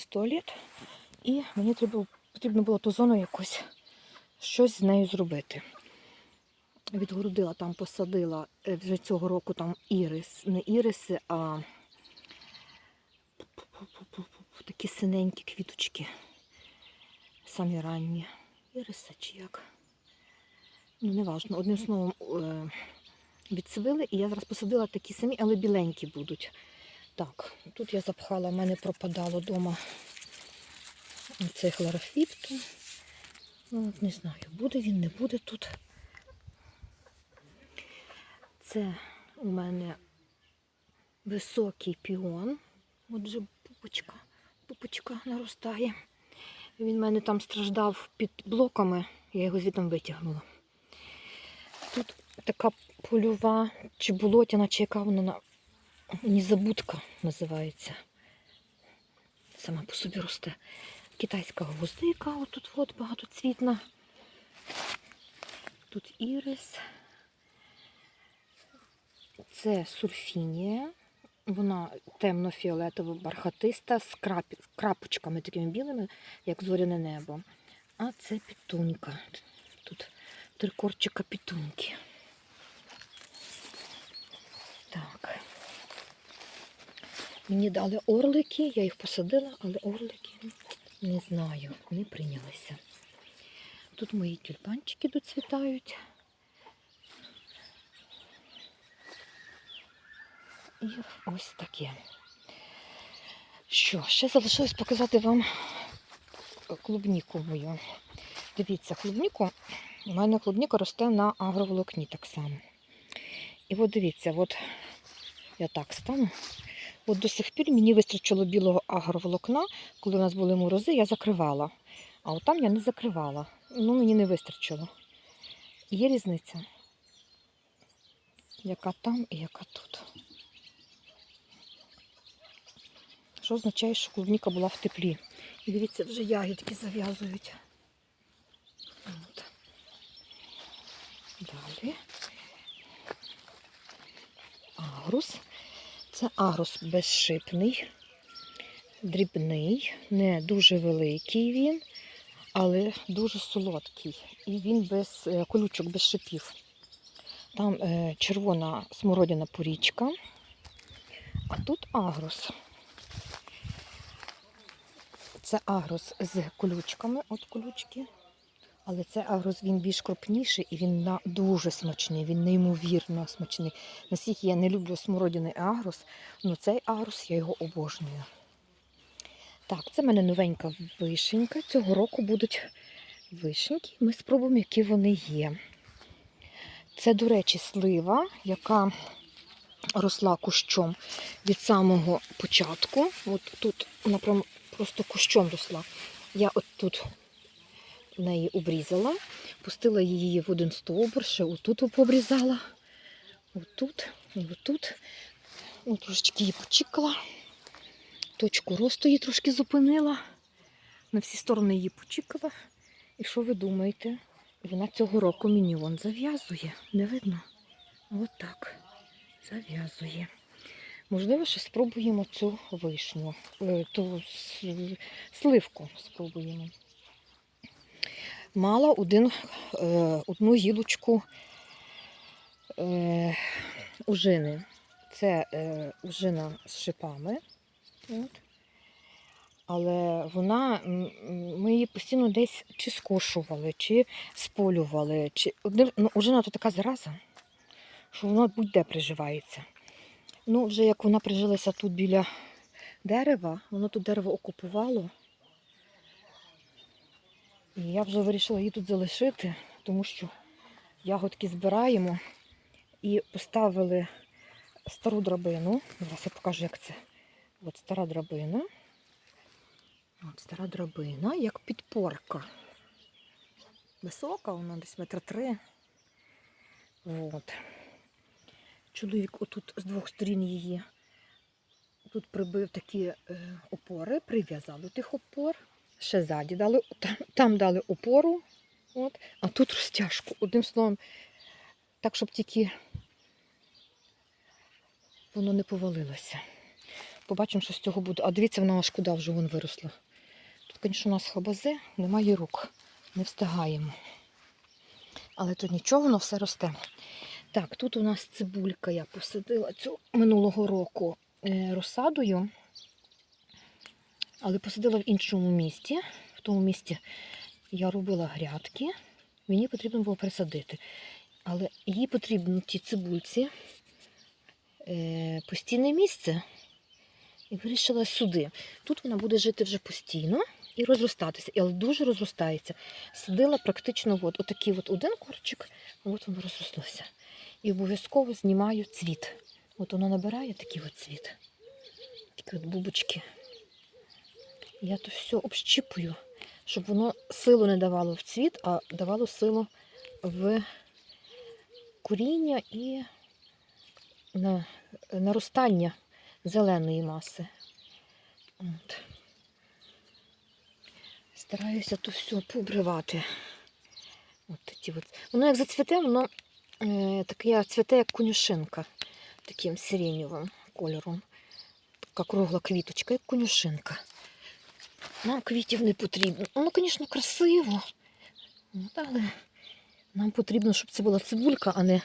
нас туалет, і мені треба, потрібно було ту зону якось щось з нею зробити. Відгородила там, посадила е, вже цього року там ірис, не іриси, а такі синенькі квіточки. Самі ранні. Іриси чи як. Ну, неважно. Одним словом, е, відсвили, і я зараз посадила такі самі, але біленькі будуть. Так, тут я запхала, в мене пропадало вдома цей хлорофіпту. Ну, не знаю, буде він, не буде тут. Це у мене високий піон. Отже, пупочка, пупочка наростає. Він в мене там страждав під блоками, я його звідти витягнула. Тут така польова чи болотяна, чи яка вона на незабудка називається. Сама по собі росте. Китайська гвоздика, отут от багатоцвітна. Тут ірис. Це сурфінія. Вона темно-фіолетово бархатиста з крап... крапочками такими білими, як зоряне небо. А це пітунька. Тут три корчика пітуньки. Так. Мені дали орлики, я їх посадила, але орлики не знаю, не прийнялися. Тут мої тюльпанчики доцвітають. І ось таке. Що, ще залишилось показати вам клубніку мою. Дивіться, клубніку, у мене клубніка росте на агроволокні так само. І от дивіться, от я так стану. От до сих пір мені вистачило білого агроволокна, коли у нас були морози, я закривала. А от там я не закривала. Ну, мені не вистачило. Є різниця. Яка там і яка тут. Що означає, що клубніка була в теплі. І дивіться, вже ягідки зав'язують. От. Далі. Агрус. Це агрус безшипний, дрібний, не дуже великий він, але дуже солодкий. І він без е, колючок, без шипів. Там е, червона смородяна порічка, а тут агрус. Це агрус з колючками, от колючки. Але це агрус він більш крупніший і він дуже смачний, він неймовірно смачний. Наскільки я не люблю смородяний агрус, але цей агрус я його обожнюю. Так, це в мене новенька вишенька. Цього року будуть вишеньки. Ми спробуємо, які вони є. Це, до речі, слива, яка росла кущом від самого початку. От тут вона просто кущом росла. Я от тут в неї обрізала, пустила її в один стовбур, ще отут пообрізала, отут, і отут. Ну, трошечки її почікала. Точку росту її трошки зупинила. На всі сторони її почікала. І що ви думаєте? Вона цього року мені вон зав'язує. Не видно? От так. Зав'язує. Можливо, ще спробуємо цю вишню, е, ту сливку спробуємо мала один, е, одну гілочку е, ужини. Це е, ужина з шипами. От. Але вона, ми її постійно десь чи скошували, чи сполювали. Чи... Ну, ужина то така зараза, що вона будь-де приживається. Ну, вже як вона прижилася тут біля дерева, воно тут дерево окупувало. І я вже вирішила її тут залишити, тому що ягодки збираємо і поставили стару драбину. Зараз я покажу, як це. От стара драбина. От стара драбина, як підпорка. Висока, вона десь метра три. От. Чоловік отут з двох сторін її тут прибив такі е, опори, прив'язав до тих опор. Ще ззаді дали, там, там дали опору, от, а тут розтяжку. Одним словом, так, щоб тільки воно не повалилося. Побачимо, що з цього буде. А дивіться, вона аж куди вже вон виросла. Тут, звісно, у нас хабази, немає рук. Не встигаємо. Але тут нічого, воно все росте. Так, тут у нас цибулька. Я посадила цю минулого року е, розсадою. Але посадила в іншому місті. В тому місті я робила грядки. Мені потрібно було присадити. Але їй потрібно ті цибульці е, постійне місце. І вирішила сюди. Тут вона буде жити вже постійно і розростатися. Але дуже розростається. Садила практично от, отакий от один корчик, от воно розрослося. І обов'язково знімаю цвіт. От воно набирає такий от цвіт. Такі от бубочки. Я то все общіпую, щоб воно силу не давало в цвіт, а давало силу в куріння і на наростання зеленої маси. От. Стараюся то все пообривати. От ті от. Воно як зацвіте, воно е, таке цвіте, як конюшинка, таким сиренєвим кольором. Така кругла квіточка, як конюшинка. Нам квітів не потрібно. Воно, звісно, красиво. Але нам потрібно, щоб це була цибулька, а не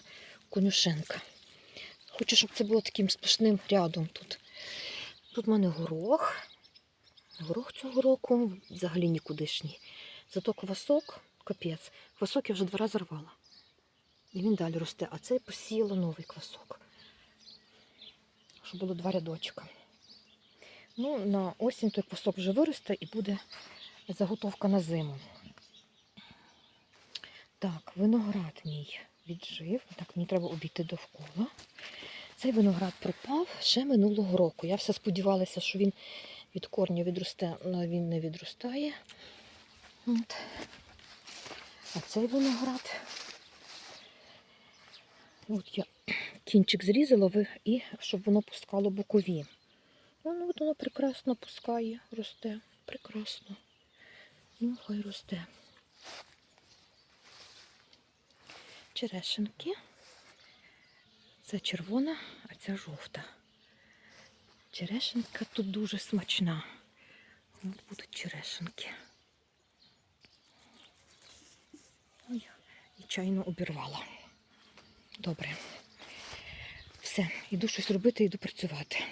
конюшинка. Хочу, щоб це було таким сплошним рядом тут. Тут в мене горох. Горох цього року взагалі нікудишній. Зато квасок, капець. Квасок я вже два рази рвала. І він далі росте. А це посіяла новий квасок. Щоб було два рядочка. Ну, на осінь той квасок вже виросте і буде заготовка на зиму. Так, виноград мій віджив. Так, мені треба обійти довкола. Цей виноград пропав ще минулого року. Я все сподівалася, що він від корню відросте, але він не відростає. От. А цей виноград. От я кінчик зрізала і щоб воно пускало бокові. Ну, от воно прекрасно пускає, росте. Прекрасно. Ну, хай росте. Черешенки. Це червона, а ця жовта. Черешенка тут дуже смачна. От будуть черешенки. Ой, і чайно обірвала. Добре. Все, іду щось робити, іду працювати.